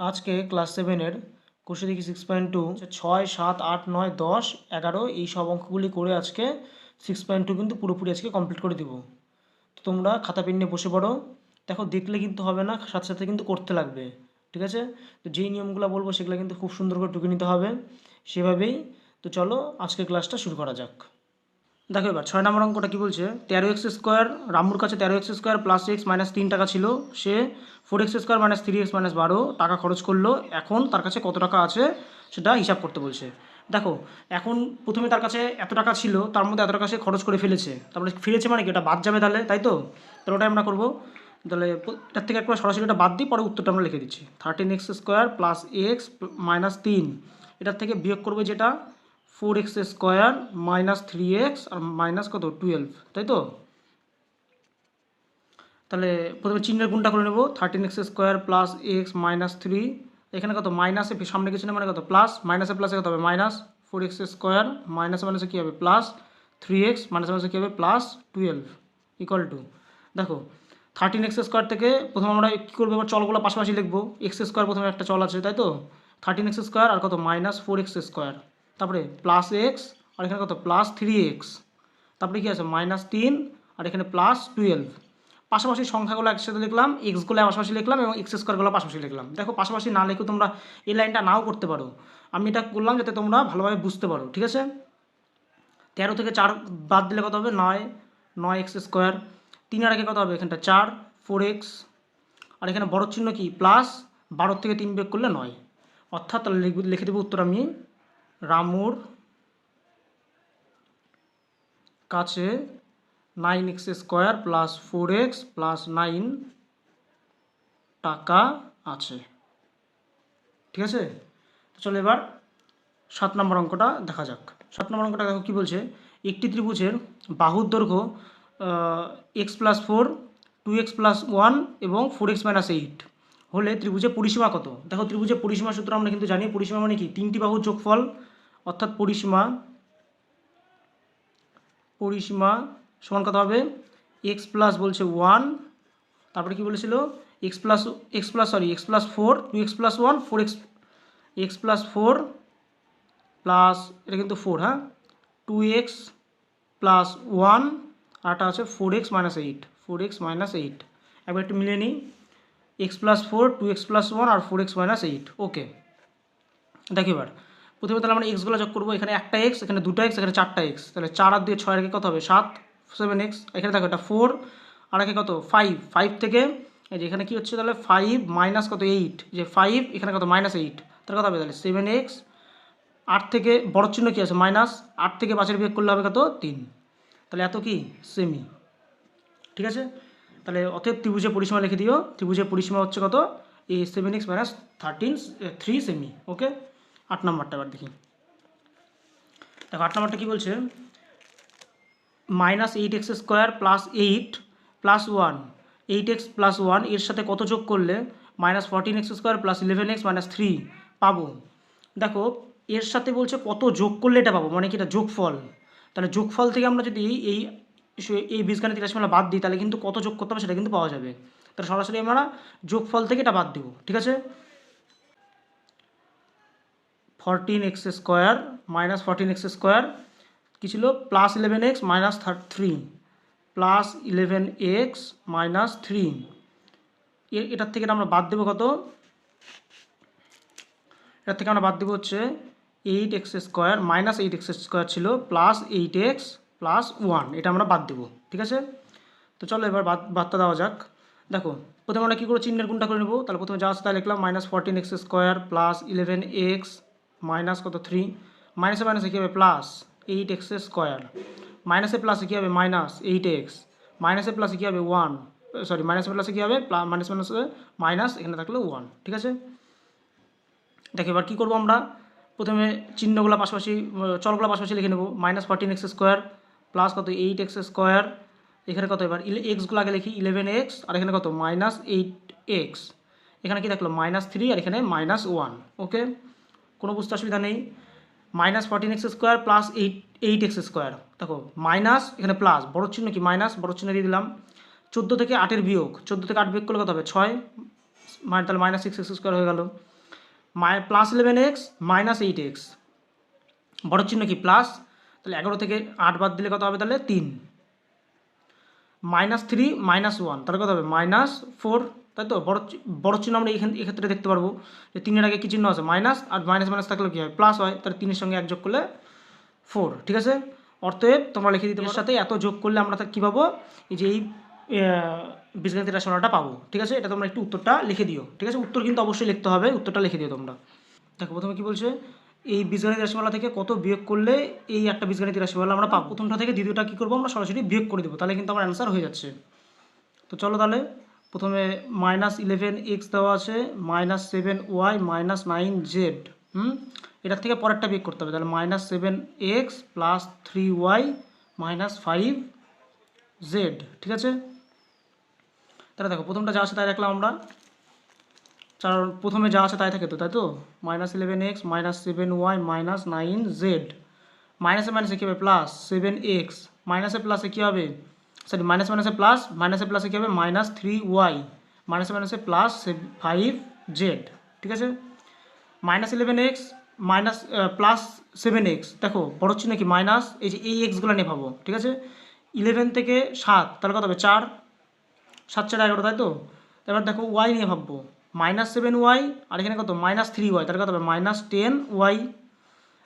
আজকে ক্লাস সেভেনের কোষে দেখি সিক্স পয়েন্ট টু ছয়, সাত, আট, নয়, দশ, এগারো, এই সব অঙ্কগুলি করে আজকে সিক্স পয়েন্ট টু কিন্তু পুরোপুরি আজকে কমপ্লিট করে দিব। তো তোমরা খাতা পেন নিয়ে বসে পড়ো। দেখো দেখলে কিন্তু হবে না, সাথে সাথে কিন্তু করতে লাগবে, ঠিক আছে? তো যেই নিয়মগুলো বলব সেগুলো কিন্তু খুব সুন্দর করে টুকে নিতে হবে, সেভাবেই। তো চলো আজকের ক্লাসটা শুরু করা যাক। দেখো এবার ছয় নম্বর অঙ্কটা কী বলছে? তেরো এক্স স্কোয়ার, রামুর কাছে তেরো X square, plus X minus তিন টাকা ছিল। সে four X square minus three X minus বারো টাকা খরচ করল। এখন তার কাছে কত টাকা আছে সেটা হিসাব করতে বলছে। দেখো, এখন প্রথমে তার কাছে এত টাকা ছিল, তার মধ্যে এত টাকা সে খরচ করে ফেলেছে। তারপরে ফিরেছে মানে কি? ওটা বাদ যাবে তাহলে, তাই তো? তাহলে ওটাই আমরা করব। তাহলে এটার থেকে একবার সরাসরি এটা বাদ দিই পরে উত্তরটা আমরা লিখে দিচ্ছি। Thirteen X square plus X minus তিন, এটার থেকে বিয়োগ করবে যেটা? Four X square minus three X আর মাইনাস কত? টুয়েলভ, তাই তো? তাহলে প্রথমে চিহ্নের গুণটা করে নেব। Thirteen X square plus X minus three, এখানে কত? মাইনাসে সামনে কিছু না মানে কত? প্লাস, মাইনাসে প্লাসে কত হবে? মাইনাস। ফোর এক্স স্কোয়ার মাইনাসে মাইনাসে কী হবে? প্লাস। থ্রি এক্স মাইনাসে মাইনাসে কী হবে? প্লাস। টুয়েলভ ইকুয়াল টু দেখো, থার্টিন এক্স স্কোয়ার থেকে প্রথমে আমরা কী করব? এবার চলগুলো পাশাপাশি লিখব। এক্স স্কোয়ার প্রথমে একটা চল আছে, তাই তো? থার্টিন এক্স স্কোয়ার আর কত? Minus four X square. তারপরে প্লাস এক্স আর এখানে কত? প্লাস থ্রি এক্স তারপরে কী আছে? মাইনাস তিন, আর এখানে প্লাস টুয়েলভ পাশাপাশি সংখ্যাগুলো একসাথে লিখলাম এক্সগুলো পাশাপাশি লিখলাম এবং এক্স স্কোয়ারগুলো পাশাপাশি লিখলাম। দেখো, পাশাপাশি না লিখে তোমরা এই লাইনটা নাও করতে পারো। আমি এটা করলাম যাতে তোমরা ভালোভাবে বুঝতে পারো, ঠিক আছে? তেরো থেকে চার বাদ দিলে কত হবে? নয়। নয় এক্স স্কোয়ার তিন আর আগে কত হবে? এখানটা চার ফোর এক্স আর এখানে বড় চিহ্ন কি? প্লাস বারো থেকে তিন বিয়োগ করলে নয়। অর্থাৎ লিখে দেবো উত্তর আমি রামুর কাছে nine X square plus four X plus nine টাকা আছে। ঠিক আছে? চলো এবার সাত নম্বর অঙ্কটা দেখা যাক। সাত নম্বর অঙ্কটা দেখো কী বলছে? একটি ত্রিভুজের বাহুর দৈর্ঘ্য X plus four two X plus one এবং ফোর এক্স মাইনাস এইট হলে ত্রিভুজের পরিসীমা কত? দেখো ত্রিভুজের পরিসীমা সূত্র আমরা কিন্তু জানি, পরিসীমা মানে কি? তিনটি বাহুর যোগফল অর্থাৎ পরিসীমা পরিসীমা সমান কত হবে? এক্স প্লাস বলছে ওয়ান তারপরে কি বলেছিল? X plus X plus sorry X plus four two X plus one four X X plus four plus এটা কিন্তু ফোর হ্যাঁ? টু এক্স প্লাস ওয়ান আরটা আছে four X minus eight four X minus eight একবার একটু মিলিয়ে নিই। X plus four two X plus one আর four X minus eight okay দেখো এবার প্রথমে তাহলে আমরা এক্সগুলো যোগ করব, এখানে একটা এক্স এখানে দুটো এক্স এখানে চারটা এক্স তাহলে চার আর দিয়ে ছয় রেখে কত হবে? সাত সেভেন এক্স এখানে দেখো এটা ফোর আর একে কত? ফাইভ ফাইভ থেকে, এই যে এখানে কী হচ্ছে তাহলে? ফাইভ মাইনাস কত? এইট যে ফাইভ এখানে কত? মাইনাস এইট তাহলে কত হবে তাহলে? সেভেন এক্স আট থেকে, বড় চিহ্ন কী আছে? মাইনাস আট থেকে পাঁচের বিয়োগ করলে হবে কত? তিন। তাহলে এত কি? সেমি ঠিক আছে? তাহলে অতএব ত্রিভুজের পরিসীমা লিখে দিও। ত্রিভুজের পরিসীমা হচ্ছে কত? এই seven X minus thirteen three semi okay আট নম্বরটা এবার দেখি। দেখো, আট নম্বরটা কী বলছে? Minus eight X square plus eight plus one. Eight X plus one, এর সাথে কত যোগ করলে? Minus fourteen X square plus eleven X minus three পাবো। দেখো, এর সাথে বলছে কত যোগ করলে এটা পাবো মানে কি এটা যোগফল। তাহলে যোগফল থেকে আমরা যদি এই এই বীজগাণিতিক রাশিমালা বাদ দিই, তাহলে কিন্তু কত যোগ করতে হবে সেটা কিন্তু পাওয়া যাবে। তাহলে সরাসরি আমরা যোগফল থেকে এটা বাদ দেবো, ঠিক আছে? Fourteen X square minus fourteen X square কী ছিল? Plus eleven X minus three plus eleven X minus three এটার থেকে আমরা বাদ দেবো কত? এটার থেকে আমরা বাদ দেবো হচ্ছে eight X square minus eight X square ছিল plus eight X plus one এটা আমরা বাদ দেবো, ঠিক আছে? তো চলো এবার বাদ, বাদটা দেওয়া যাক। দেখো, প্রথমে আমরা কী করে চিহ্নের গুণটা করে নেব? তাহলে প্রথমে যা আছে তাই লিখলাম minus fourteen X square plus eleven X minus কত? থ্রি মাইনাসে মাইনাসে কী হবে? প্লাস এইট এক্স স্কোয়ার মাইনাসে প্লাসে কী হবে? মাইনাস এইট এক্স মাইনাসে প্লাসে কী হবে? ওয়ান সরি মাইনাসে প্লাসে কী হবে? মাইনাস মাইনাসে মাইনাস এখানে থাকলে ওয়ান ঠিক আছে? দেখো, এবার কী করব আমরা? প্রথমে চিহ্নগুলো পাশাপাশি, চলগুলো পাশাপাশি লিখে নেব। Minus fourteen X square plus কত? এইট এক্স স্কোয়ার এখানে কত এবার? এক্সগুলো আগে লিখি ইলেভেন এক্স আর এখানে কত? মাইনাস এইট এক্স এখানে কি থাকল? মাইনাস থ্রি আর এখানে মাইনাস ওয়ান ওকে কোনো বুঝতে অসুবিধা নেই। Minus fourteen X square plus eight eight X square দেখো, মাইনাস, এখানে প্লাস বড় চিহ্ন কি? মাইনাস, বড় চিহ্ন দিয়ে দিলাম। চোদ্দ থেকে আটের বিয়োগ। চোদ্দ থেকে আট বিয়োগ করলে কত হবে? ছয়। মানে তাহলে মাইনাস সিক্স এক্স স্কোয়ার হয়ে গেল। মাই plus eleven X minus eight X বড় চিহ্ন কি? প্লাস তাহলে এগারো থেকে আট বাদ দিলে কত হবে তাহলে? তিন। মাইনাস থ্রি মাইনাস ওয়ান তাহলে কত হবে? মাইনাস ফোর তাই তো? বড় বড় চিহ্ন আমরা এখান এক্ষেত্রে দেখতে পারব যে তিনের আগে কী চিহ্ন আছে? মাইনাস আর মাইনাস মাইনাস থাকলে কী হয়? প্লাস হয় তাহলে তিনের সঙ্গে এক যোগ করলে ফোর ঠিক আছে? অতএব তোমরা লিখে দিতে সাথে এত যোগ করলে আমরা কী পাবো? এই যে এই বীজগণিত রাশিমালাটা পাবো ঠিক আছে? এটা তোমরা একটু উত্তরটা লিখে দিও ঠিক আছে? উত্তর কিন্তু অবশ্যই লিখতে হবে উত্তরটা লিখে দিও তোমরা। দেখো প্রথমে কী বলছে? এই বীজগণিত রাশিমালা থেকে কত বিয়োগ করলে এই একটা বীজগণিত রাশিমালা আমরা পাবো? প্রথমটা থেকে দ্বিতীয়টা কী করব আমরা সরাসরি বিয়োগ করে দেবো তাহলে কিন্তু আমার অ্যান্সার হয়ে যাচ্ছে। তো চলো তাহলে প্রথমে মাইনাস ইলেভেন এক্স দেওয়া আছে minus seven Y minus nine Z hmm? এটার থেকে পরেরটা বিয়োগ করতে হবে, তাহলে minus seven X plus three Y minus five Z ঠিক আছে? তাহলে দেখো, প্রথমটা যা আছে তাই দেখলাম আমরা। চার, প্রথমে যা আছে তাই থাকে তো, তাই তো? Minus eleven X minus seven Y minus nine Z মাইনাসে মাইনাসে কী হবে? প্লাস সেভেন এক্স মাইনাসে প্লাসে কী হবে? সরি মাইনাস মাইনাসে প্লাস মাইনাসে প্লাসে কী হবে? মাইনাস থ্রি ওয়াই মাইনাসে মাইনাসে প্লাস ফাইভ জেড ঠিক আছে? Minus eleven X minus plus seven X দেখো, বড় চিহ্ন কি? মাইনাস এই যে এই এক্সগুলো নিয়ে ভাবো, ঠিক আছে? ইলেভেন থেকে সাত, তাহলে কত হবে? চার, সাত, চার, এগারো, তাই তো? এবার দেখো ওয়াই নিয়ে ভাববো মাইনাস সেভেন ওয়াই আর এখানে কত? মাইনাস থ্রি ওয়াই তাহলে কত হবে? মাইনাস টেন ওয়াই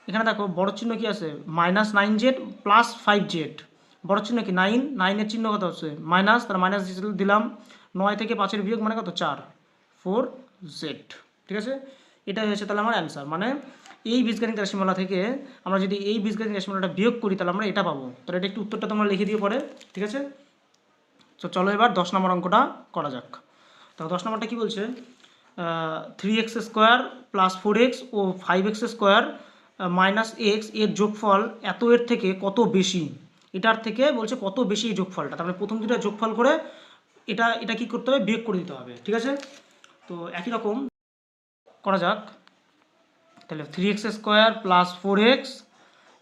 এখানে দেখো, বড় চিহ্ন কি আছে? Minus nine Z plus five Z বড় চিহ্ন কি? নাইন, নাইনের চিহ্ন কত হচ্ছে? মাইনাস, তার মাইনাস দিলাম নয় থেকে পাঁচের বিয়োগ মানে কত? চার। Four Z. ঠিক আছে? এটাই হয়েছে তাহলে আমার অ্যান্সার মানে এই বীজগণিত রাশিমালা থেকে আমরা যদি এই বীজগণিত রাশিমালাটা বিয়োগ করি, তাহলে আমরা এটা পাবো। তাহলে এটা একটু উত্তরটা তোমরা লিখে দিয়ে পরে। ঠিক আছে? তো চলো এবার দশ নম্বর অঙ্কটা করা যাক। তো দশ নম্বরটা কী বলছে? Three X square plus four X ও ফাইভ এক্স স্কোয়ার মাইনাস এক্সের যোগফল এত এর থেকে কত বেশি? এটার থেকে বলছে কত বেশি এই যোগফলটা। তারপরে প্রথম দুটা যোগফল করে এটা এটা কি করতে হবে? বিয়োগ করে দিতে হবে, ঠিক আছে? তো একই রকম করা যাক। তাহলে three X square plus four X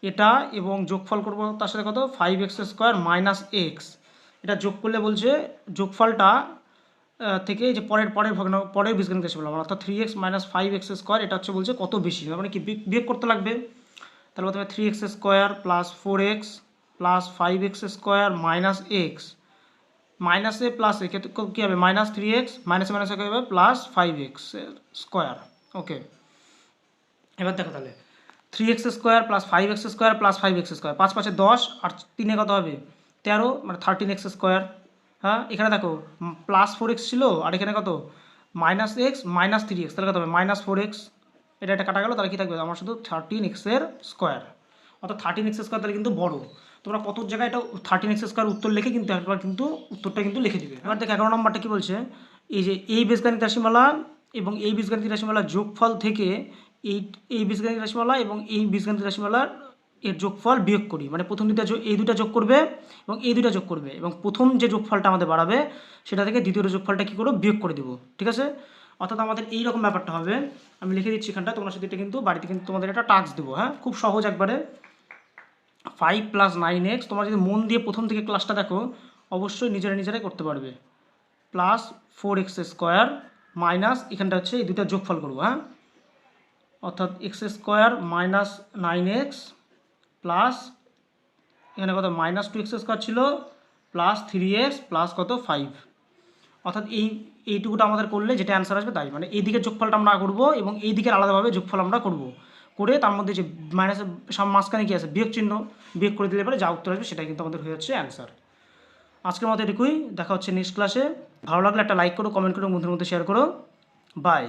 এটা এবং যোগফল করব তার সাথে কত? Five X square minus X এটা যোগ করলে বলছে যোগফলটা থেকে যে পরের পরের ভগ্ন, পরের বীজগণিত এসে বললাম অর্থাৎ three X minus five X square এটা হচ্ছে বলছে কত বেশি? মানে কি বিয়োগ করতে লাগবে। তাহলে প্রথমে three X square plus four X plus five X square minus X মাইনাসে প্লাসে কী হবে? মাইনাস থ্রি এক্স মাইনাসে মাইনাসে কী হবে? Plus five X square okay এবার দেখো তাহলে। Three X square plus five X square plus five X square পাঁচ পাঁচে দশ, আর তিনে কত হবে? তেরো মানে থার্টিন এক্স স্কোয়ার হ্যাঁ এখানে দেখো প্লাস ফোর এক্স ছিল, আর এখানে কত? Minus X minus three X তাহলে কত হবে? মাইনাস ফোর এক্স এটা এটা কাটা গেল, তাহলে কী থাকবে? আমার শুধু থার্টিন এক্সের স্কোয়ার অর্থাৎ থার্টিন এক্স স্কোয়ার তাহলে কিন্তু বড়। তোমরা কত জায়গায় এটা থার্টিন এক্স স্কোয়ার উত্তর লিখে কিন্তু একবার কিন্তু উত্তরটা কিন্তু লিখে দিবে। এবার দেখো এগারো নম্বরটা কী বলছে? এই যে এই বীজগণিত রাশিমালা এবং এই বীজগণিত রাশিমালার যোগফল থেকে এই এই বীজগণিত রাশিমালা এবং এই বীজগণিত রাশিমালার এর যোগফল বিয়োগ করি। মানে প্রথম দুটা এই দুটা যোগ করবে এবং এই দুটা যোগ করবে এবং প্রথম যে যোগফলটা আমাদের বাড়াবে সেটা থেকে দ্বিতীয় যোগফলটা কী করব? বিয়োগ করে দেবো। ঠিক আছে? অর্থাৎ আমাদের এই রকম ব্যাপারটা হবে। আমি লিখে দিচ্ছি এখানটা, তোমরা সেটা কিন্তু বাড়িতে কিন্তু তোমাদের একটা টাস্ক দেবো হ্যাঁ? খুব সহজ একবারে। ফাইভ প্লাস নাইন এক্স তোমরা যদি মন দিয়ে প্রথম থেকে ক্লাসটা দেখো, অবশ্যই নিজেরা নিজেরাই করতে পারবে। Plus four X square minus এখানটা হচ্ছে এই দুটা যোগফল করব হ্যাঁ? অর্থাৎ X square minus nine X plus এখানে কত? মাইনাস টু এক্স স্কোয়ার ছিল প্লাস থ্রি এক্স প্লাস কত? ফাইভ অর্থাৎ এই, এইটুকুটা আমাদের করলে যেটা অ্যান্সার আসবে তাই। মানে এই দিকের যোগফলটা আমরা করব এবং এই দিকের আলাদাভাবে যোগফল আমরা করব। করে তার মধ্যে যে মাইনাসের সব মাঝখানে কী আছে? বিয়োগ চিহ্ন বিয়োগ করে দিলে পরে যা উত্তর আসবে সেটাই কিন্তু আমাদের হয়ে যাচ্ছে অ্যান্সার আজকের মতো এটুকুই। দেখা হচ্ছে নেক্সট ক্লাসে ভালো লাগলে একটা লাইক করো কমেন্ট করো বন্ধুর মধ্যে শেয়ার করো। বাই